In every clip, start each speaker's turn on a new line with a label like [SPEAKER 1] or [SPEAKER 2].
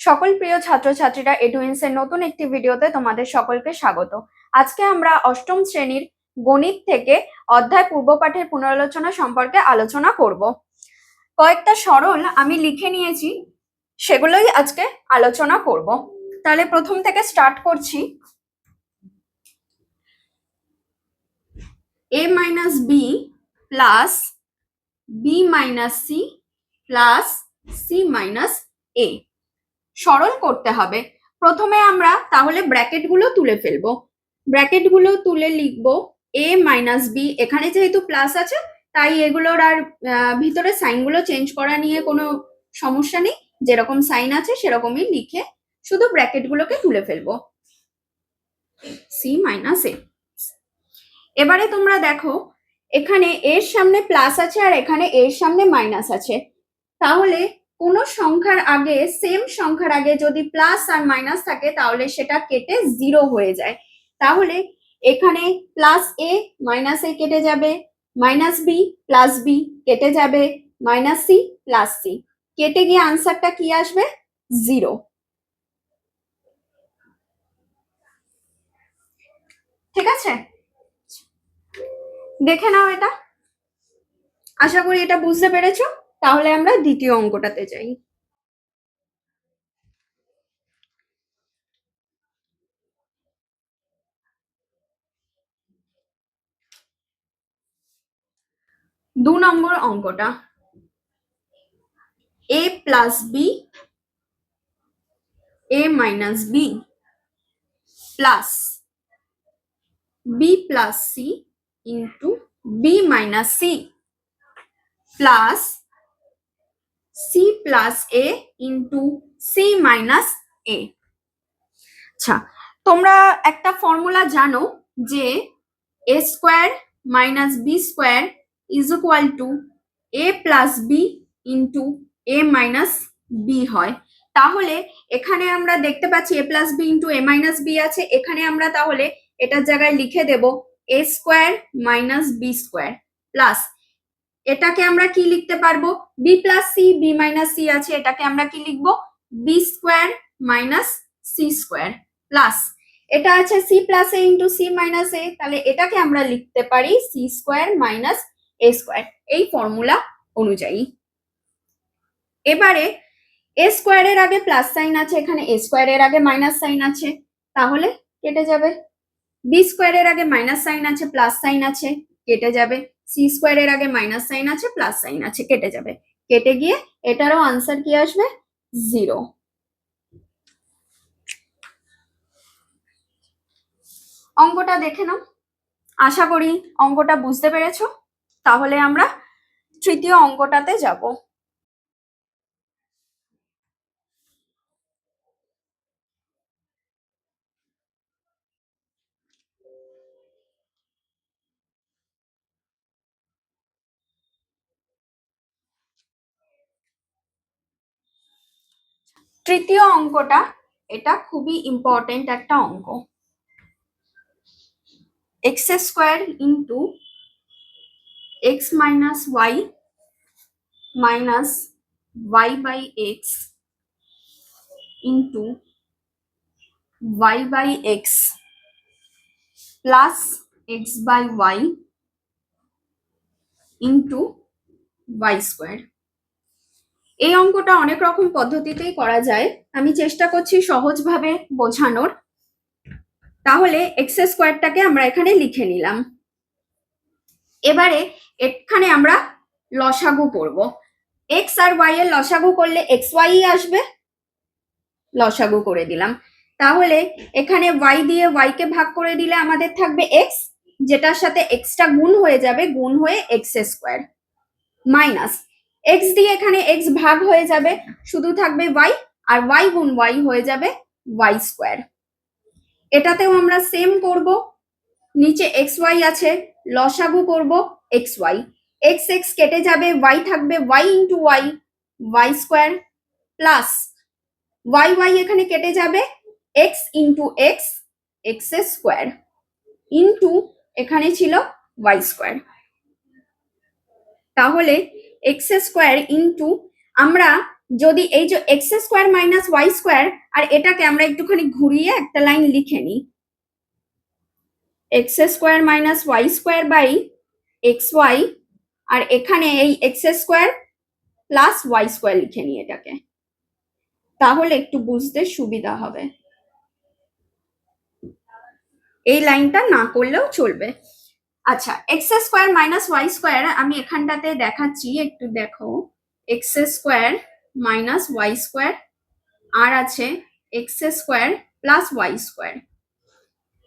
[SPEAKER 1] সকল প্রিয় ছাত্রছাত্রীরা এডুইন্স এর নতুন একটি ভিডিওতে তোমাদের সকলকে স্বাগত। আজকে আমরা অষ্টম শ্রেণির গণিত থেকে অধ্যায় পূর্বপাঠের পুনরালোচনা সম্পর্কে আলোচনা করব। কয়েকটা সরল আমি লিখে নিয়েছি, সেগুলোই আজকে আলোচনা করব। তাহলে প্রথম থেকে স্টার্ট করছি। A minus B plus B minus C plus C minus A সরল করতে হবে। প্রথমে আমরা তাহলে ব্র্যাকেটগুলো তুলে ফেলব। ব্র্যাকেটগুলো তুলে লিখব এ মাইনাস বি এখানে যেহেতু প্লাস আছে, তাই এগুলোর আর ভিতরে সাইনগুলো চেঞ্জ করা নিয়ে কোনো সমস্যা নেই। যেরকম সাইন আছে, সেরকমই লিখে শুধু ব্র্যাকেটগুলোকে তুলে ফেলব। সি মাইনাস এ এবারে তোমরা দেখো, এখানে এর সামনে প্লাস আছে আর এখানে এর সামনে মাইনাস আছে। তাহলে কোনো সংখ্যার আগে সেম সংখ্যার আগে যদি প্লাস আর মাইনাস থাকে, তাহলে সেটা কেটে জিরো হয়ে যায়। তাহলে এখানে প্লাস এ মাইনাস এ কেটে যাবে মাইনাস বি প্লাস বি কেটে যাবে মাইনাস সি প্লাস সি কেটে গিয়ে আনসারটা কি আসবে? জিরো ঠিক আছে? দেখে নাও এটা। আশা করি এটা বুঝতে পেরেছ? তাহলে আমরা দ্বিতীয় অঙ্কটাতে যাই। দু নম্বর অঙ্কটা। A plus B A minus B plus B plus C into B minus C plus C plus A into C minus A আচ্ছা তোমরা একটা ফর্মুলা জানো যে A square minus B square is equal to A plus B into A minus B হয়। তাহলে এখানে আমরা দেখতে পাচ্ছি A plus B into A minus B আছে। এখানে আমরা তাহলে এটার জায়গায় লিখে দেব A square minus B square plus এটাকে আমরা কি লিখতে পারব? B plus C B minus C আছে, এটাকে আমরা কি লিখব? B square minus C square plus এটা আছে C plus A into C minus A তাহলে এটাকে আমরা লিখতে পারি C square minus A square এই ফর্মুলা অনুযায়ী। এবারে এ স্কোয়ারের আগে প্লাস সাইন আছে, এখানে এ স্কোয়ারের আগে মাইনাস সাইন আছে, তাহলে কেটে যাবে। বি স্কোয়ারের আগে মাইনাস সাইন আছে প্লাস সাইন আছে, কেটে যাবে। সি স্কোয়ারের আগে মাইনাস সাইন আছে প্লাস সাইন আছে, কেটে যাবে। কেটে গিয়ে এটারও আনসার কি আসবে? জিরো অঙ্কটা দেখে নাও। আশা করি অঙ্কটা বুঝতে পেরেছ। তাহলে আমরা তৃতীয় অঙ্কটাতে যাব। তৃতীয় অঙ্কটা, এটা খুবই ইম্পর্টেন্ট একটা অঙ্ক। X square into X minus Y minus Y by X into Y by X plus X by Y into Y square এই অঙ্কটা অনেক রকম পদ্ধতিতেই করা যায়। আমি চেষ্টা করছি সহজভাবে বোঝানোর। তাহলে এক্স স্কোয়ারটাকে আমরা এখানে লিখে নিলাম। এবারে এখানে আমরা লসাগু করব। এক্স আর ওয়াই এর লসাগু করলে এক্স ওয়াই আসবে। লসাগু করে দিলাম। তাহলে এখানে ওয়াই দিয়ে ওয়াই কে ভাগ করে দিলে আমাদের থাকবে এক্স যেটার সাথে এক্সটা গুণ হয়ে যাবে, গুণ হয়ে এক্স স্কোয়ার মাইনাস এক্স দিয়ে এখানে এক্স ভাগ হয়ে যাবে, শুধু থাকবে ওয়াই আর ওয়াই গুণ ওয়াই হয়ে যাবে ওয়াই স্কোয়ার এটাতেও আমরা সেম করব, নিচে এক্স ওয়াই আছে, লসাগু করব এক্স ওয়াই এক্স এক্স কেটে যাবে ওয়াই থাকবে Y into Y Y square plus Y Y এখানে কেটে যাবে X into X X square into এখানে ছিল ওয়াই স্কোয়ার তাহলে এক্স স্কোয়ার ইন্টু আমরা যদি এই যে X square minus Y square আর এটাকে আমরা একটুখানি ঘুরিয়ে একটা লাইন লিখে নিই। X square minus Y square by X Y আর এখানে এই X square plus Y square লিখে নিই এটাকে। তাহলে একটু বুঝতে সুবিধা হবে। এই লাইনটা না করলেও চলবে। আচ্ছা X square minus Y square আমি এখানটাতে দেখাচ্ছি, একটু দেখো। X square minus Y square আর আছে X square plus Y square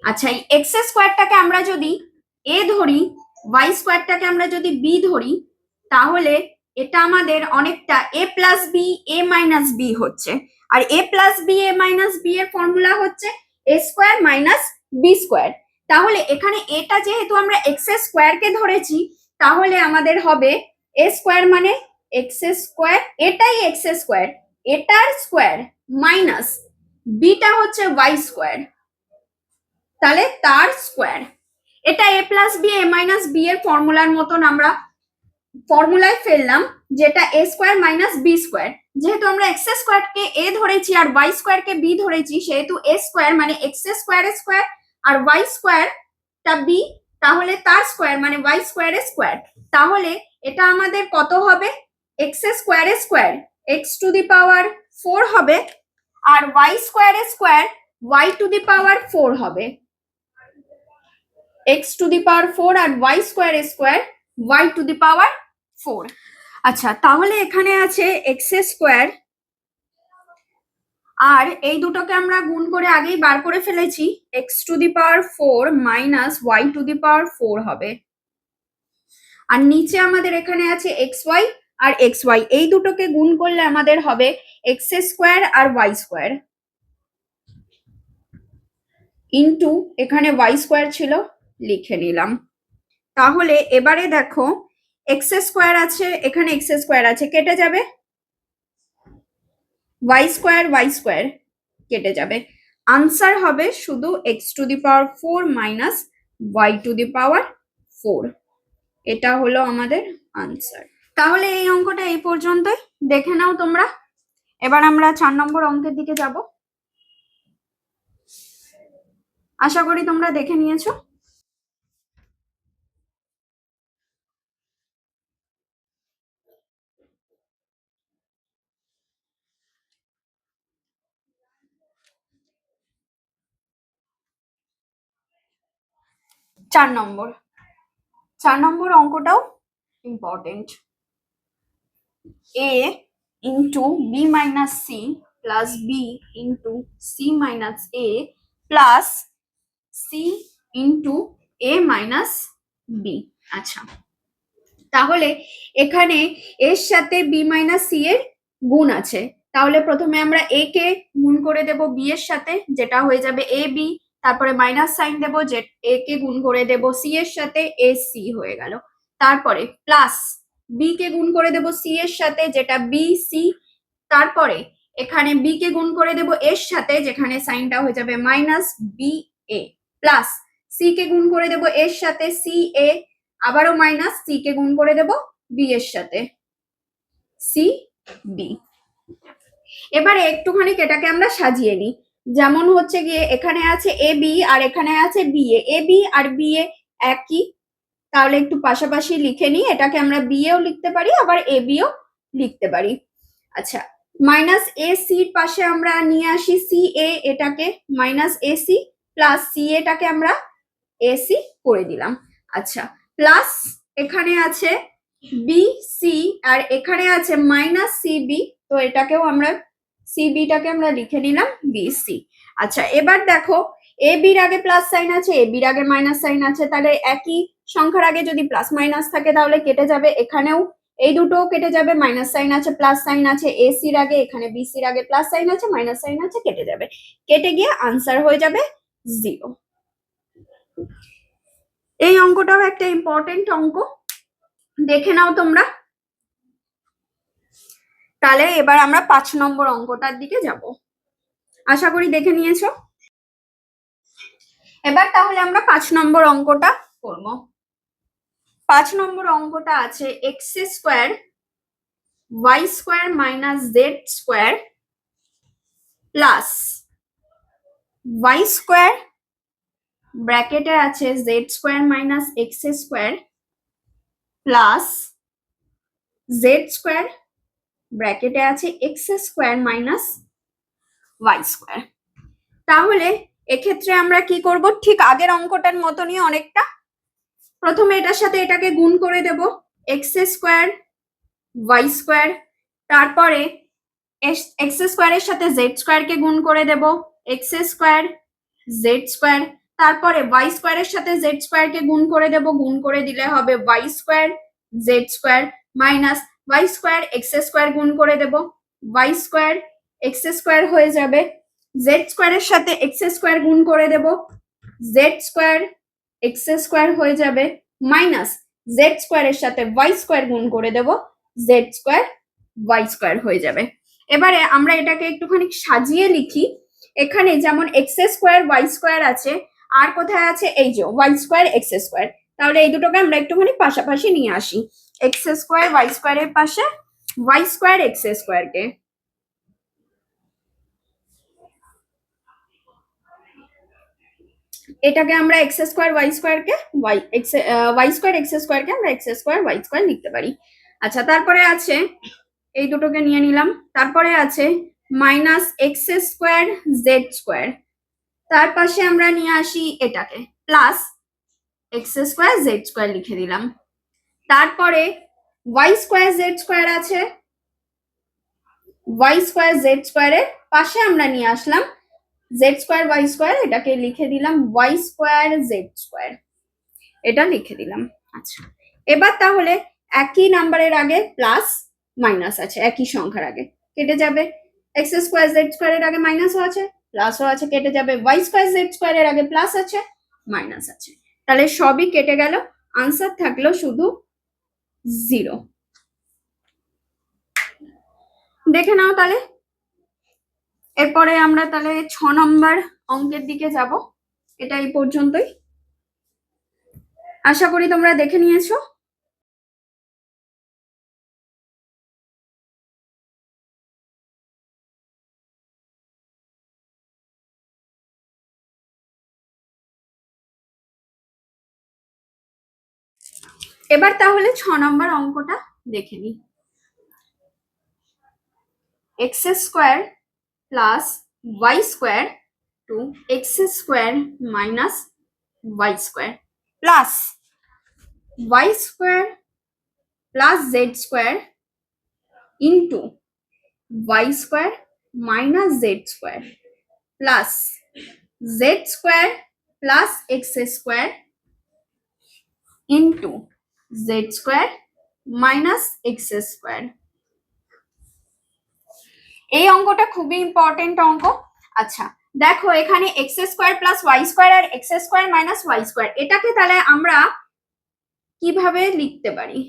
[SPEAKER 1] আচ্ছা এই এক্স স্কোয়ারটাকে আমরা যদি এ ধরি ওয়াই স্কোয়ারটাকে আমরা যদি বি ধরি, তাহলে এটা আমাদের অনেকটা A plus B A minus B হচ্ছে। আর A plus B A minus B এর ফর্মুলা হচ্ছে A square minus B square তাহলে এখানে এটা যেহেতু আমরা এক্স স্কোয়ারকে ধরেছি, তাহলে আমাদের হবে এ স্কোয়ার মানে এক্স স্কোয়ার এটাই এক্স স্কোয়ার এটার স্কোয়ার মাইনাস বিটা হচ্ছে ওয়াই স্কোয়ার তাহলে তার স্কোয়ার এটা A plus B A minus B এর ফর্মুলার মতন আমরা ফর্মুলায় ফেললাম, যেটা A square minus B square যেহেতু আমরা এক্স স্কোয়ারকে এ ধরেছি আর ওয়াই স্কোয়ারকে বি ধরেছি, সেহেতু এ স্কোয়ার মানে এক্স স্কোয়ার স্কোয়ার আর ওয়াই স্কোয়ার স্কোয়ারটা বি তাহলে তার স্কোয়ার মানে ওয়াই স্কোয়ার স্কোয়ার তাহলে এটা আমাদের কত হবে? X square square X to the power four হবে আর Y square square Y to the power four হবে। X to the power four R Y square square Y to the power four আচ্ছা তাহলে এখানে আছে এক্স স্কোয়ার আর এই দুটোকে আমরা গুণ করে আগেই বার করে ফেলেছি X to the power four minus Y to the power four হবে। আর নিচে আমাদের এখানে আছে এক্স ওয়াই আর এক্স ওয়াই এই দুটোকে গুণ করলে আমাদের হবে এক্স স্কোয়ার আর ওয়াই স্কোয়ার ইন্টু এখানে ওয়াই স্কোয়ার ছিল, লিখে নিলাম। তাহলে এবারে দেখো এক্স স্কোয়ার আছে, এখানে এক্স স্কোয়ার আছে, কেটে যাবে। ওয়াই স্কোয়ার ওয়াই স্কোয়ার কেটে যাবে। আনসার হবে শুধু X to the power four minus Y to the power four এটা হলো আমাদের আনসার তাহলে এই অঙ্কটা এই পর্যন্তই। দেখে নাও তোমরা। এবার আমরা চার নম্বর অঙ্কের দিকে যাব। আশা করি তোমরা দেখে নিয়েছো। চার নম্বর। চার নম্বর অঙ্কটাও important A into B minus C plus B into C minus A plus C into A minus B আচ্ছা তাহলে এখানে এর সাথে বি মাইনাস সি এর গুণ আছে। তাহলে প্রথমে আমরা এ কে গুণ করে দেব বি এর সাথে, যেটা হয়ে যাবে এ বি তারপরে মাইনাস সাইন দেবো, যে এ কে গুণ করে দেব সি এর সাথে এ সি হয়ে গেল। তারপরে প্লাস বি কে গুণ করে দেব সি এর সাথে, যেটা বি সি তারপরে এখানে বি কে গুণ করে দেব এর সাথে, যেখানে সাইনটা হয়ে যাবে minus B A plus C কে গুণ করে দেব এর সাথে সি এ আবারও মাইনাস সি কে গুণ করে দেব বি এর সাথে সি বি এবারে একটুখানি এটাকে আমরা সাজিয়ে নিই। যেমন হচ্ছে গিয়ে এখানে আছে এ বি আর এখানে আছে বি এ বি আর বি এ একই। তাহলে একটু পাশাপাশি লিখে নিই। এটাকে আমরা বি এও লিখতে পারি, আবার এ বিও লিখতে পারি। আচ্ছা মাইনাস এ সির পাশে আমরা নিয়ে আসি সি এ এটাকে minus A C plus C এটাকে আমরা এ সি করে দিলাম। আচ্ছা প্লাস এখানে আছে বি সি আর এখানে আছে মাইনাস সি বি তো এটাকেও আমরা সি বিটাকে আমরা লিখে নিলাম বিসি আচ্ছা এবার দেখো এ বির আগে প্লাস সাইন আছে এ বির আগে মাইনাস সাইন আছে, তাহলে একই সংখ্যার আগে যদি প্লাস মাইনাস থাকে তাহলে কেটে যাবে এখানেও। এই দুটোও কেটে যাবে মাইনাস সাইন আছে প্লাস সাইন আছে এ সির আগে, এখানে বি সির আগে প্লাস সাইন আছে মাইনাস সাইন আছে, কেটে যাবে। কেটে গিয়ে আনসার হয়ে যাবে জিরো এই অঙ্কটাও একটা ইম্পর্টেন্ট অঙ্ক। দেখে নাও তোমরা। তাহলে এবার আমরা পাঁচ নম্বর অঙ্কটার দিকে যাব। আশা করি দেখে নিয়েছো? এবার তাহলে আমরা পাঁচ নম্বর অঙ্কটা করব। পাঁচ নম্বর অঙ্কটা আছে X square Y square minus Z square plus Y square ব্র্যাকেটে আছে Z square minus X square plus Z square ব্র্যাকেটে আছে X square minus Y square. তাহলে এক্ষেত্রে আমরা কি করব? ঠিক আগের অঙ্কটার মতনই অনেকটা। প্রথমে এটার সাথে এটাকে গুণ করে দেব এক্স স্কোয়ার ওয়াই স্কোয়ার। তারপরে এক্স স্কোয়ারের সাথে জেড স্কোয়ারকে গুণ করে দেব এক্স স্কোয়ার জেড স্কোয়ার। তারপরে ওয়াই স্কোয়ারের সাথে জেড স্কোয়ারকে গুণ করে দেব, গুণ করে দিলে হবে Y square Z square minus Y square X square গুণ করে দেব। ওয়াই স্কোয়ার এক্স স্কোয়ার হয়ে যাবে। জেড স্কোয়ারের সাথে এক্স স্কোয়ার গুণ করে দেব। জেড স্কোয়ার এক্স স্কোয়ার হয়ে যাবে মাইনাস জেড স্কোয়ারের সাথে ওয়াই স্কোয়ার গুণ করে দেব। জেড স্কোয়ার ওয়াই স্কোয়ার হয়ে যাবে। এবারে আমরা এটাকে একটুখানি সাজিয়ে লিখি। এখানে যেমন এক্স স্কোয়ার ওয়াই স্কোয়ার আছে, আর কোথায় আছে? এই যে ওয়াই স্কোয়ার এক্স স্কোয়ার তাহলে এই দুটোকে আমরা একটুখানি পাশাপাশি নিয়ে আসি। এক্স স্কোয়ার ওয়াই স্কোয়ারের পাশে ওয়াই স্কোয়ার এক্স স্কোয়ারকে এটাকে আমরা এক্স স্কোয়ার ওয়াই স্কোয়ারকে y x y square x স্কোয়ারকে আমরা এক্স স্কোয়ার ওয়াই স্কোয়ার লিখতে পারি। আচ্ছা তারপরে আছে, এই দুটোকে নিয়ে নিলাম। তারপরে আছে minus x square z square তার পাশে আমরা নিয়ে আসি এটাকে plus x square z square লিখে দিলাম। তারপরে ওয়াই স্কোয়ার জেড স্কোয়ার আছে। ওয়াই স্কোয়ার জেড স্কোয়ারের পাশে আমরা নিয়ে আসলাম। জেড স্কোয়ার, ওয়াই স্কোয়ার, এটাকে লিখে দিলাম ওয়াই স্কোয়ার, জেড স্কোয়ার। এটা লিখে দিলাম। আচ্ছা এবার তাহলে একই নাম্বারের আগে প্লাস মাইনাস আছে, একই সংখ্যার আগে। কেটে যাবে। এক্স স্কোয়ার, জেড স্কোয়ারের আগে মাইনাসও আছে, প্লাসও আছে, কেটে যাবে। ওয়াই স্কোয়ার, জেড স্কোয়ারের আগে প্লাস আছে, মাইনাস আছে। তাহলে সবই কেটে গেল। আনসার থাকল শুধু জিরো। দেখে নাও তাহলে। এরপরে আমরা তাহলে ছ নম্বর অঙ্কের দিকে যাব। এটা এই পর্যন্তই। আশা করি তোমরা দেখে নিয়েছো। এবার তাহলে ছ নম্বর অঙ্কটা দেখে নিই। X square plus y square two x square minus y square plus y square plus z square into y square minus z square plus z square plus x square into z square minus x square এই অঙ্কটা খুবই important অঙ্ক। আচ্ছা দেখো এখানে x square plus y square আর x square minus y square এটাকে তাহলে আমরা কীভাবে লিখতে পারি?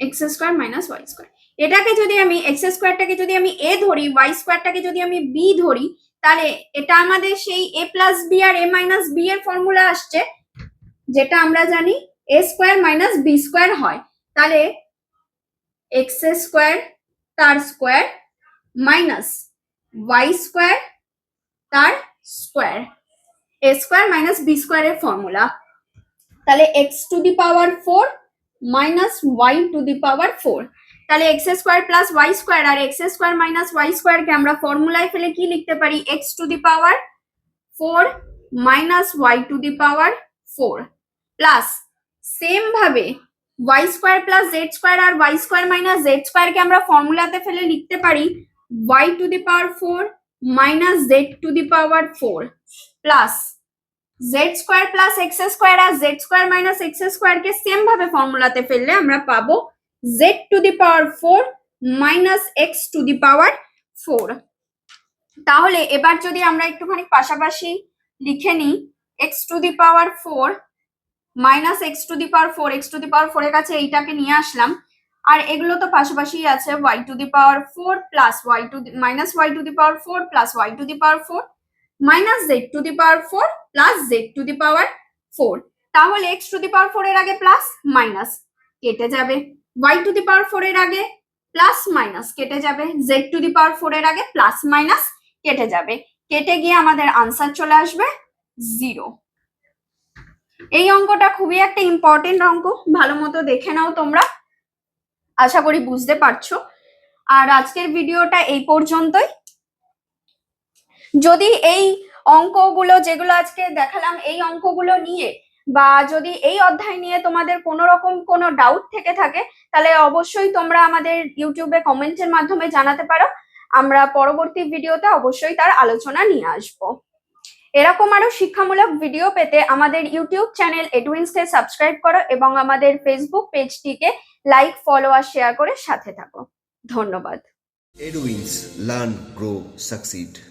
[SPEAKER 1] X square minus y square এটাকে যদি আমি এক্স স্কোয়ারটাকে যদি আমি এ ধরি ওয়াই স্কোয়ারটাকে যদি আমি বি ধরি, তাহলে এটা আমাদের সেই এ প্লাস বি আর এ মাইনাস বি এর ফর্মুলা আসছে। যেটা আমরা জানি a square minus b square হয়। তাহলে এক্স স্কোয়ার তার স্কোয়ার মাইনাস ওয়াই স্কোয়ার তার square a square minus b স্কোয়ারের ফর্মুলা তাহলে x to the power four minus y to the power four তাহলে x square plus y square আর x square minus y স্কোয়ারকে আমরা ফর্মুলায় ফেলে কি লিখতে পারি? X to the power four minus y to the power four plus same ভাবে y square plus z square আর Y square minus z স্কোয়ারকে আমরা ফর্মুলাতে ফেলে লিখতে পারি y to the power four minus z to the power four plus z square plus x square R z square minus x স্কোয়ারকে same ভাবে ফর্মুলাতে ফেললে আমরা পাবো z to the power four minus x to the power four তাহলে এবার যদি আমরা একটুখানি পাশাপাশি লিখে নিই x to the power four minus x to the power four x to the power ফোরের কাছে এইটাকে নিয়ে আসলাম আর এগুলো তো পাশাপাশি আছে y to the power four plus y two minus y to the power four plus y to the power four minus z to the power four plus z to the power four তাহলে x to the power four এর আগে plus minus কেটে যাবে y to the power four এর আগে plus minus কেটে যাবে z to the power four এর আগে প্লাস মাইনাস কেটে যাবে কেটে গিয়ে আমাদের আনসার চলে আসবে জিরো এই অঙ্কটা খুবই একটা ইম্পর্টেন্ট অঙ্ক। ভালো মতো দেখে নাও তোমরা। আশা করি বুঝতে পারছ। আর আজকের ভিডিওটা এই পর্যন্তই। যদি এই অঙ্কগুলো যেগুলো আজকে দেখালাম, এই অঙ্কগুলো নিয়ে বা যদি এই অধ্যায় নিয়ে তোমাদের কোনো রকম কোনো ডাউট থেকে থাকে, তাহলে অবশ্যই তোমরা আমাদের ইউটিউবে কমেন্টের মাধ্যমে জানাতে পারো। আমরা পরবর্তী ভিডিওতে অবশ্যই তার আলোচনা নিয়ে আসব। এরকম আরও শিক্ষামূলক ভিডিও পেতে আমাদের ইউটিউব চ্যানেল এডুইন্সকে সাবস্ক্রাইব করো এবং আমাদের ফেসবুক পেজটিকে লাইক ফলো আর শেয়ার করে সাথে থাকো ধন্যবাদ
[SPEAKER 2] এডুইন্স লার্ন গ্রো Succeed.